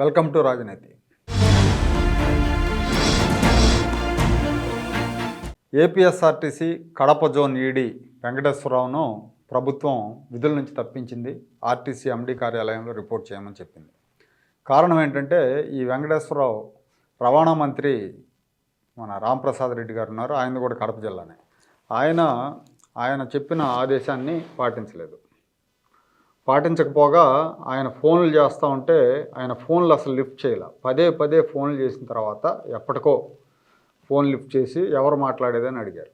Welcome to Rajaneethi. APSRTC Kadapa zone ED వెంకటేశ్వరరావును ప్రభుత్వం విధుల నుంచి తప్పించింది. ఆర్టీసీ ఎండీ కార్యాలయంలో రిపోర్ట్ చేయమని చెప్పింది. కారణం ఏంటంటే ఈ వెంకటేశ్వరరావు రవాణా మంత్రి మన రాంప్రసాద్ రెడ్డి గారు ఉన్నారు. ఆయన కూడా కడప జిల్లానే. ఆయన ఆయన చెప్పిన ఆదేశాన్ని పాటించలేదు. పాటించకపోగా ఆయన ఫోన్లు చేస్తూ ఉంటే ఆయన ఫోన్లు అసలు లిఫ్ట్ చేయలే. పదే పదే ఫోన్లు చేసిన తర్వాత ఎప్పటికో ఫోన్ లిఫ్ట్ చేసి ఎవరు మాట్లాడేదని అడిగారు.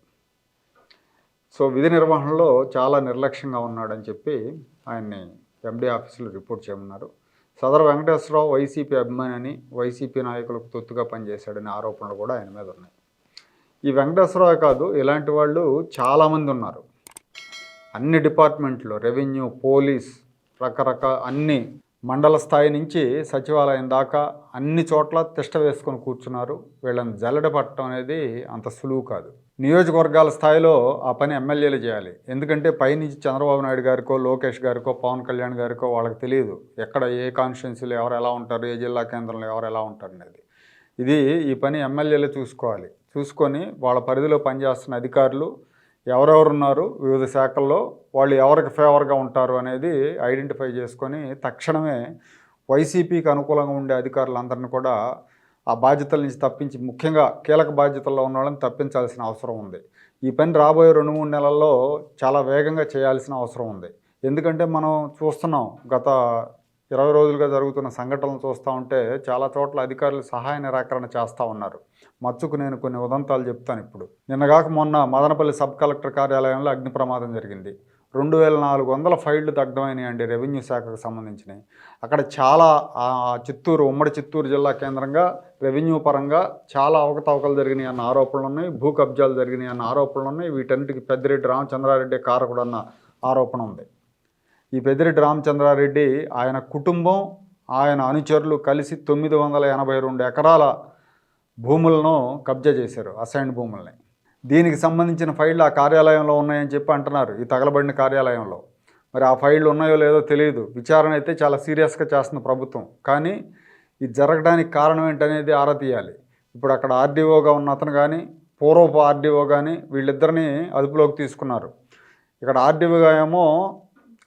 సో విధి నిర్వహణలో చాలా నిర్లక్ష్యంగా ఉన్నాడని చెప్పి ఆయన్ని ఎండి ఆఫీసులో రిపోర్ట్ చేయమన్నారు. సదరు వెంకటేశ్వరరావు వైసీపీ అభిమాని అని వైసీపీ నాయకులకు తొత్తుగా పనిచేశాడనే ఆరోపణలు కూడా ఆయన మీద ఉన్నాయి. ఈ వెంకటేశ్వరరావు కాదు ఇలాంటి వాళ్ళు చాలామంది ఉన్నారు. అన్ని డిపార్ట్మెంట్లు రెవెన్యూ పోలీస్ రకరకాల అన్ని మండల స్థాయి నుంచి సచివాలయం దాకా అన్ని చోట్ల తిష్ట వేసుకొని కూర్చున్నారు. వీళ్ళని జల్లడ పట్టడం అనేది అంత సులువు కాదు. నియోజకవర్గాల స్థాయిలో ఆ పని ఎమ్మెల్యేలు చేయాలి. ఎందుకంటే పైనుంచి చంద్రబాబు నాయుడు గారికో లోకేష్ గారికో పవన్ కళ్యాణ్ గారికో వాళ్ళకి తెలియదు. ఎక్కడ ఏ కాన్స్టిట్యున్సీలో ఎవరు ఎలా ఉంటారు ఏ జిల్లా కేంద్రంలో ఎవరు ఎలా ఉంటారు అనేది. ఇది ఈ పని ఎమ్మెల్యేలు చూసుకోవాలి. చూసుకొని వాళ్ళ పరిధిలో పనిచేస్తున్న అధికారులు ఎవరెవరు ఉన్నారు వివిధ శాఖల్లో వాళ్ళు ఎవరికి ఫేవర్గా ఉంటారు అనేది ఐడెంటిఫై చేసుకొని తక్షణమే వైసీపీకి అనుకూలంగా ఉండే అధికారులందరినీ కూడా ఆ బాధ్యతల నుంచి తప్పించి ముఖ్యంగా కీలక బాధ్యతల్లో ఉన్న వాళ్ళని తప్పించాల్సిన అవసరం ఉంది. ఈ పని రాబోయే రెండు మూడు నెలల్లో చాలా వేగంగా చేయాల్సిన అవసరం ఉంది. ఎందుకంటే మనం చూస్తున్నాం గత ఇరవై రోజులుగా జరుగుతున్న సంఘటనలు చూస్తూ ఉంటే చాలా చోట్ల అధికారులు సహాయ నిరాకరణ చేస్తూ ఉన్నారు. మచ్చుకు నేను కొన్ని ఉదంతాలు చెప్తాను ఇప్పుడు. నిన్నగాక మొన్న మదనపల్లి సబ్ కలెక్టర్ కార్యాలయంలో అగ్ని ప్రమాదం జరిగింది. రెండు వేల నాలుగు వందల ఫైళ్ళు దగ్ధమైనాయండి రెవెన్యూ శాఖకు సంబంధించినవి అక్కడ చాలా చిత్తూరు ఉమ్మడి చిత్తూరు జిల్లా కేంద్రంగా రెవెన్యూ పరంగా చాలా అవకతవకలు జరిగినాయి అన్న ఆరోపణలు ఉన్నాయి. భూ కబ్జాలు జరిగినాయి అన్న ఆరోపణలు ఉన్నాయి. వీటన్నిటికీ పెద్దిరెడ్డి రామచంద్రారెడ్డి కారకుడు అన్న ఆరోపణ ఉంది. ఈ పెద్దిరెడ్డి రామచంద్రారెడ్డి ఆయన కుటుంబం ఆయన అనుచరులు కలిసి తొమ్మిది వందల ఎనభై రెండు ఎకరాల భూములను కబ్జా చేశారు అసైన్డ్ భూముల్ని. దీనికి సంబంధించిన ఫైళ్ళు ఆ కార్యాలయంలో ఉన్నాయని చెప్పి అంటున్నారు ఈ తగలబడిన కార్యాలయంలో. మరి ఆ ఫైళ్ళు ఉన్నాయో లేదో తెలియదు విచారణ అయితే చాలా సీరియస్గా చేస్తుంది ప్రభుత్వం. కానీ ఇది జరగడానికి కారణం ఏంటనేది ఆరా తీయాలి. ఇప్పుడు అక్కడ ఆర్డీఓగా ఉన్న అతను కానీ పూర్వపు ఆర్డీఓ కానీ వీళ్ళిద్దరిని అదుపులోకి తీసుకున్నారు. ఇక్కడ ఆర్డీఓగా ఏమో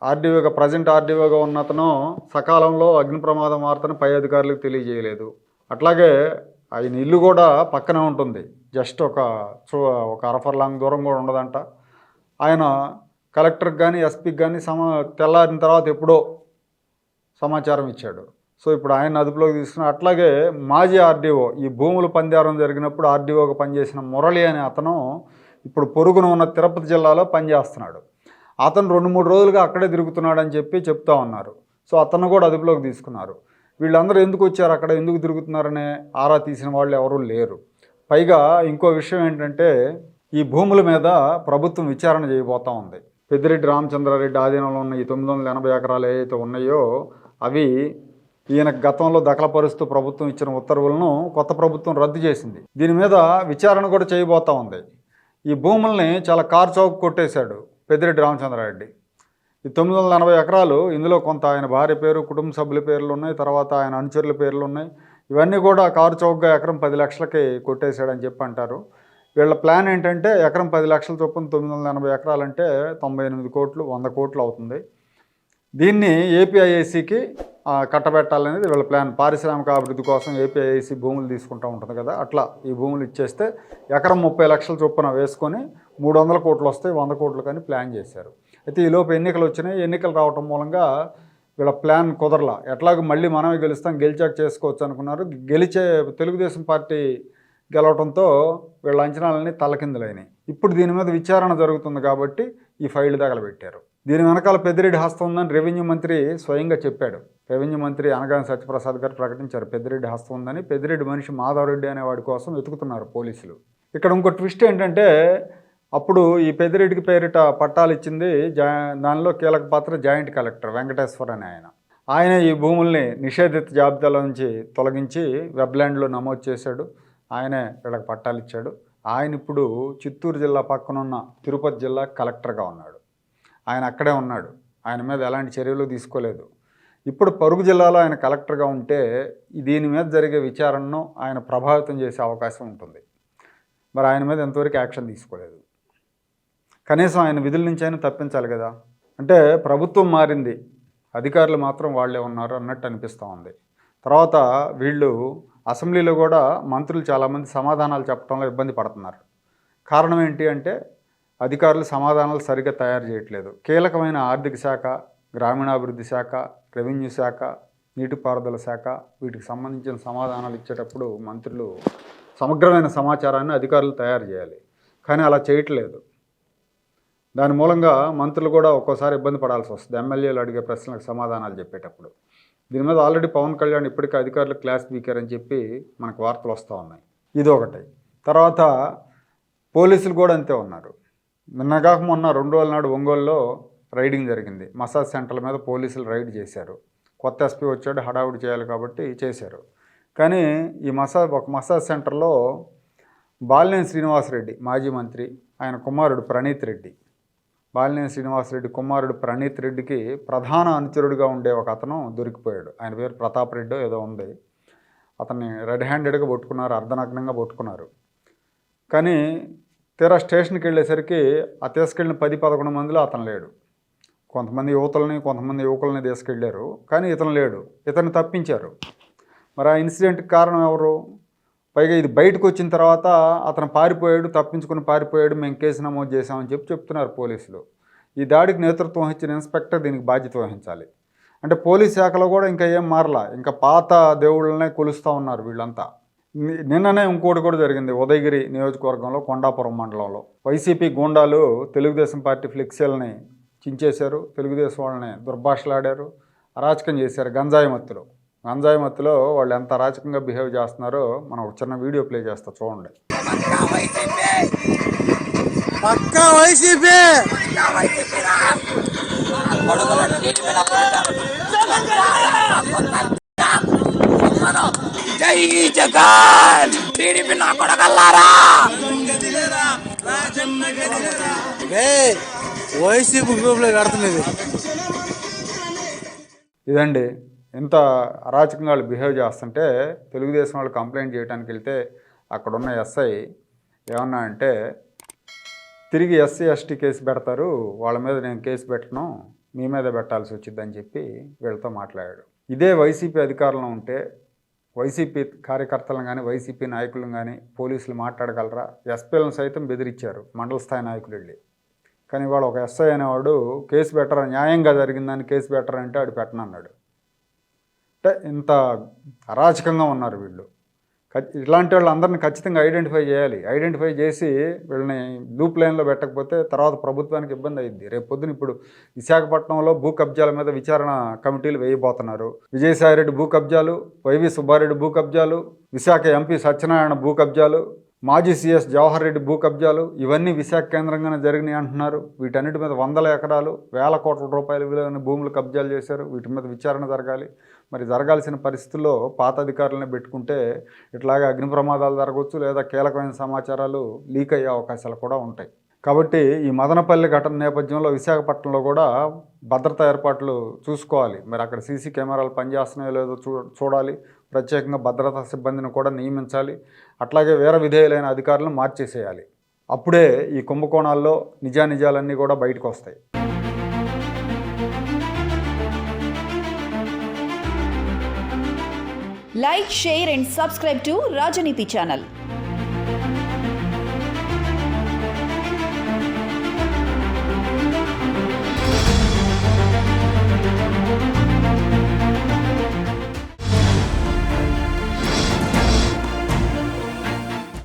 ఆర్డీఓగా ప్రజెంట్ ఆర్డీఓగా ఉన్న అతను సకాలంలో అగ్ని ప్రమాదం వార్తను పై అధికారులకు తెలియజేయలేదు. అట్లాగే ఆయన ఇల్లు కూడా పక్కనే ఉంటుంది. జస్ట్ ఒక చూ ఒక అరఫర్ లాంగ్ దూరం కూడా ఉండదంట. ఆయన కలెక్టర్కి కానీ ఎస్పీకి కానీ సమా తెల్లారిన తర్వాత ఎప్పుడో సమాచారం ఇచ్చాడు. సో ఇప్పుడు ఆయన అదుపులోకి తీసుకున్న అట్లాగే మాజీ ఆర్డీఓ ఈ భూములు పందారం జరిగినప్పుడు ఆర్డీఓగా పనిచేసిన మురళి అనే అతను ఇప్పుడు పొరుగున ఉన్న తిరుపతి జిల్లాలో పనిచేస్తున్నాడు. అతను రెండు మూడు రోజులుగా అక్కడే తిరుగుతున్నాడని చెప్పి చెప్తా ఉన్నారు. సో అతను కూడా అదుపులోకి తీసుకున్నారు. వీళ్ళందరూ ఎందుకు వచ్చారు అక్కడ? ఎందుకు తిరుగుతున్నారనే ఆరా తీసిన వాళ్ళు ఎవరూ లేరు. పైగా ఇంకో విషయం ఏంటంటే ఈ భూముల మీద ప్రభుత్వం విచారణ చేయబోతా ఉంది. పెద్దిరెడ్డి రామచంద్రారెడ్డి ఆధీనంలో ఉన్న ఈ తొమ్మిది వందల ఎనభై ఎకరాలు ఏవైతే ఉన్నాయో అవి ఈయన గతంలో దఖలపరుస్తూ ప్రభుత్వం ఇచ్చిన ఉత్తర్వులను కొత్త ప్రభుత్వం రద్దు చేసింది. దీని మీద విచారణ కూడా చేయబోతా ఉంది. ఈ భూముల్ని చాలా కారు చౌక కొట్టేశాడు. పెద్దిరెడ్డి రామచంద్రారెడ్డి. ఈ తొమ్మిది వందల ఎనభై ఎకరాలు ఇందులో కొంత ఆయన భార్య పేరు కుటుంబ సభ్యుల పేర్లు ఉన్నాయి తర్వాత ఆయన అనుచరుల పేర్లు ఉన్నాయి. ఇవన్నీ కూడా కారు చౌకగా ఎకరం పది లక్షలకి కొట్టేశాడని చెప్పి అంటారు. వీళ్ళ ప్లాన్ ఏంటంటే ఎకరం పది లక్షల చొప్పున తొమ్మిది వందల ఎనభై ఎకరాలంటే తొంభై ఎనిమిది కోట్లు వంద కోట్లు అవుతుంది. దీన్ని ఏపీఐఏసీకి కట్టబెట్టాలనేది వీళ్ళ ప్లాన్. పారిశ్రామిక అభివృద్ధి కోసం ఏపీఐసి భూములు తీసుకుంటూ ఉంటుంది కదా అట్లా ఈ భూములు ఇచ్చేస్తే ఎకరం ముప్పై లక్షల చొప్పున వేసుకొని మూడు వందల కోట్లు వస్తాయి వంద కోట్లు కానీ ప్లాన్ చేశారు. అయితే ఈలోపు ఎన్నికలు వచ్చినాయి. ఎన్నికలు రావటం మూలంగా వీళ్ళ ప్లాన్ కుదరలా. ఎట్లాగో మళ్ళీ మనమే గెలుస్తాం గెలిచాక చేసుకోవచ్చు అనుకున్నారు. గెలిచే తెలుగుదేశం పార్టీ గెలవడంతో వీళ్ళ అంచనాలన్నీ తలకిందులైనాయి. ఇప్పుడు దీని మీద విచారణ జరుగుతుంది కాబట్టి ఈ ఫైల్ తగలబెట్టారు. దీని వెనకాల పెద్దిరెడ్డి హస్తం ఉందని రెవెన్యూ మంత్రి స్వయంగా చెప్పాడు. రెవెన్యూ మంత్రి అనగాని సత్యప్రసాద్ గారు ప్రకటించారు. పెద్దిరెడ్డి హస్తం ఉందని పెద్దిరెడ్డి మనిషి మాధవరెడ్డి అనేవాడి కోసం వెతుకుతున్నారు పోలీసులు. ఇక్కడ ఇంకో ట్విస్ట్ ఏంటంటే అప్పుడు ఈ పెద్దిరెడ్డికి పేరిట పట్టాలు ఇచ్చింది జా దానిలో కీలక పాత్ర జాయింట్ కలెక్టర్ వెంకటేశ్వర్ అని ఆయన. ఆయన ఈ భూముల్ని నిషేధిత జాబితాలో నుంచి తొలగించి వెబ్లాండ్లో నమోదు చేశాడు. ఆయనే వీళ్ళకి పట్టాలు ఇచ్చాడు. ఆయన ఇప్పుడు చిత్తూరు జిల్లా పక్కనున్న తిరుపతి జిల్లా కలెక్టర్గా ఉన్నాడు. ఆయన అక్కడే ఉన్నాడు. ఆయన మీద ఎలాంటి చర్యలు తీసుకోలేదు. ఇప్పుడు పరుగు జిల్లాలో ఆయన కలెక్టర్గా ఉంటే దీని మీద జరిగే విచారణను ఆయన ప్రభావితం చేసే అవకాశం ఉంటుంది. మరి ఆయన మీద ఎంతవరకు యాక్షన్ తీసుకోలేదు. కనీసం ఆయన విధుల నుంచి అయినా తప్పించాలి కదా. అంటే ప్రభుత్వం మారింది. అధికారులు మాత్రం వాళ్ళే ఉన్నారు అన్నట్టు అనిపిస్తూ ఉంది. తర్వాత వీళ్ళు అసెంబ్లీలో కూడా మంత్రులు చాలామంది సమాధానాలు చెప్పడంలో ఇబ్బంది పడుతున్నారు. కారణం ఏంటి అంటే అధికారులు సమాధానాలు సరిగ్గా తయారు చేయట్లేదు. కీలకమైన ఆర్థిక శాఖ గ్రామీణాభివృద్ధి శాఖ రెవెన్యూ శాఖ నీటిపారుదల శాఖ వీటికి సంబంధించిన సమాధానాలు ఇచ్చేటప్పుడు మంత్రులు సమగ్రమైన సమాచారాన్ని అధికారులు తయారు చేయాలి. కానీ అలా చేయట్లేదు. దాని మూలంగా మంత్రులు కూడా ఒక్కోసారి ఇబ్బంది పడాల్సి వస్తుంది. ఎమ్మెల్యేలు అడిగే ప్రశ్నలకు సమాధానాలు చెప్పేటప్పుడు. దీని మీద ఆల్రెడీ పవన్ కళ్యాణ్ ఇప్పటికే అధికారులు క్లాస్ బీకర్ అని చెప్పి మనకు వార్తలు వస్తూ ఉన్నాయి. ఇది ఒకటి తర్వాత పోలీసులు కూడా అంతే ఉన్నారు. నిన్నగాక మొన్న రెండు రోజుల నాడు ఒంగోలులో రైడింగ్ జరిగింది. మసాజ్ సెంటర్ల మీద పోలీసులు రైడ్ చేశారు. కొత్త ఎస్పీ వచ్చాడు హడావుడి చేయాలి కాబట్టి చేశారు. కానీ ఈ మసాజ్ ఒక మసాజ్ సెంటర్లో బాలినేని శ్రీనివాసరెడ్డి మాజీ మంత్రి ఆయన కుమారుడు ప్రణీత్ రెడ్డి. బాలినేని శ్రీనివాసరెడ్డి కుమారుడు ప్రణీత్ రెడ్డికి ప్రధాన అనుచరుడిగా ఉండే ఒక అతను దొరికిపోయాడు. ఆయన పేరు ప్రతాప్ రెడ్డో ఏదో ఉంది. అతన్ని రెడ్ హ్యాండెడ్గా పట్టుకున్నారు అర్ధనగ్నంగా పట్టుకున్నారు. కానీ తీరా స్టేషన్కి వెళ్ళేసరికి ఆ తీసుకెళ్ళిన పది పదకొండు మందిలో అతను లేడు. కొంతమంది యువతల్ని కొంతమంది యువకుల్ని తీసుకెళ్ళారు. కానీ ఇతను లేడు. ఇతను తప్పించారు. మరి ఆ ఇన్సిడెంట్కి కారణం ఎవరు? పైగా ఇది బయటకు వచ్చిన తర్వాత అతను పారిపోయాడు తప్పించుకుని పారిపోయాడు మేము కేసు నమోదు చేశామని చెప్పి చెప్తున్నారు పోలీసులు. ఈ దాడికి నేతృత్వం వహించిన ఇన్స్పెక్టర్ దీనికి బాధ్యత వహించాలి. అంటే పోలీస్ శాఖలో కూడా ఇంకా ఏం మారలా. ఇంకా పాత దేవుళ్ళనే కొలుస్తూ ఉన్నారు వీళ్ళంతా. నిన్ననే ఇంకోటి కూడా జరిగింది. ఉదయగిరి నియోజకవర్గంలో కొండాపురం మండలంలో. వైసీపీ గూండాలు తెలుగుదేశం పార్టీ ఫ్లెక్సీలని చించేశారు. తెలుగుదేశం వాళ్ళని దుర్భాషలాడారు. అరాచకం చేశారు గంజాయి మత్తులో. గంజాయి మత్తులో వాళ్ళు ఎంత అరాచకంగా బిహేవ్ చేస్తున్నారో మనం ఒక చిన్న వీడియో ప్లే చేస్తా చూడండి. పక్కా వైసీపీ! జై జగన్. టీడీపీ నా కొడగల్లారా ఏ వైసీపీ గ్రూప్లో ఇదండి ఎంత అరాచకంగా వాళ్ళు బిహేవ్ చేస్తుంటే తెలుగుదేశం వాళ్ళు కంప్లైంట్ చేయడానికి వెళ్తే అక్కడున్న ఎస్ఐ ఏమన్నా అంటే తిరిగి ఎస్సీ ఎస్టీ కేసు పెడతారు వాళ్ళ మీద నేను కేసు పెట్టను మీ మీద పెట్టాల్సి వచ్చిందని చెప్పి వీళ్ళతో మాట్లాడాడు. ఇదే వైసీపీ అధికారంలో ఉంటే వైసీపీ కార్యకర్తలను కానీ వైసీపీ నాయకులను కానీ పోలీసులు మాట్లాడగలరా? ఎస్పీలను సైతం బెదిరించారు మండల స్థాయి నాయకులు వెళ్ళి. కానీ వాడు ఒక ఎస్ఐ అనేవాడు కేసు పెట్టరా న్యాయంగా జరిగిందని కేసు పెట్టరా అంటే ఆడు పెట్టనన్నాడు. అంటే ఇంత అరాచకంగా ఉన్నారు వీళ్ళు. ఇలాంటి వాళ్ళు అందరిని ఖచ్చితంగా ఐడెంటిఫై చేయాలి. ఐడెంటిఫై చేసి వీళ్ళని లూప్ లైన్లో పెట్టకపోతే తర్వాత ప్రభుత్వానికి ఇబ్బంది అయ్యింది రేపు పొద్దున ఇప్పుడు విశాఖపట్నంలో భూ కబ్జాల మీద విచారణ కమిటీలు వేయబోతున్నారు. విజయసాయిరెడ్డి భూ కబ్జాలు వైవి సుబ్బారెడ్డి భూ కబ్జాలు విశాఖ ఎంపీ సత్యనారాయణ భూ కబ్జాలు మాజీ సీఎస్ జవహర్ రెడ్డి భూ కబ్జాలు ఇవన్నీ విశాఖ కేంద్రంగానే జరిగినాయి అంటున్నారు. వీటన్నిటి మీద వందల ఎకరాలు వేల కోట్ల రూపాయల విలువైన భూములు కబ్జాలు చేశారు. వీటి మీద విచారణ జరగాలి. మరి జరగాల్సిన పరిస్థితుల్లో పాత అధికారులను పెట్టుకుంటే ఇట్లాగే అగ్ని ప్రమాదాలు జరగవచ్చు లేదా కీలకమైన సమాచారాలు లీక్ అయ్యే అవకాశాలు కూడా ఉంటాయి. కాబట్టి ఈ మదనపల్లి ఘటన నేపథ్యంలో విశాఖపట్నంలో కూడా భద్రతా ఏర్పాట్లు చూసుకోవాలి. మరి అక్కడ సీసీ కెమెరాలు పనిచేస్తున్నాయో లేదో చూ చూడాలి. ప్రత్యేకంగా భద్రతా సిబ్బందిని కూడా నియమించాలి. అట్లాగే వేరే విధేయులైన అధికారులను మార్చేసేయాలి. అప్పుడే ఈ కుంభకోణాల్లో నిజానిజాలన్నీ కూడా బయటకు వస్తాయి. Like share and subscribe to Rajaneeti channel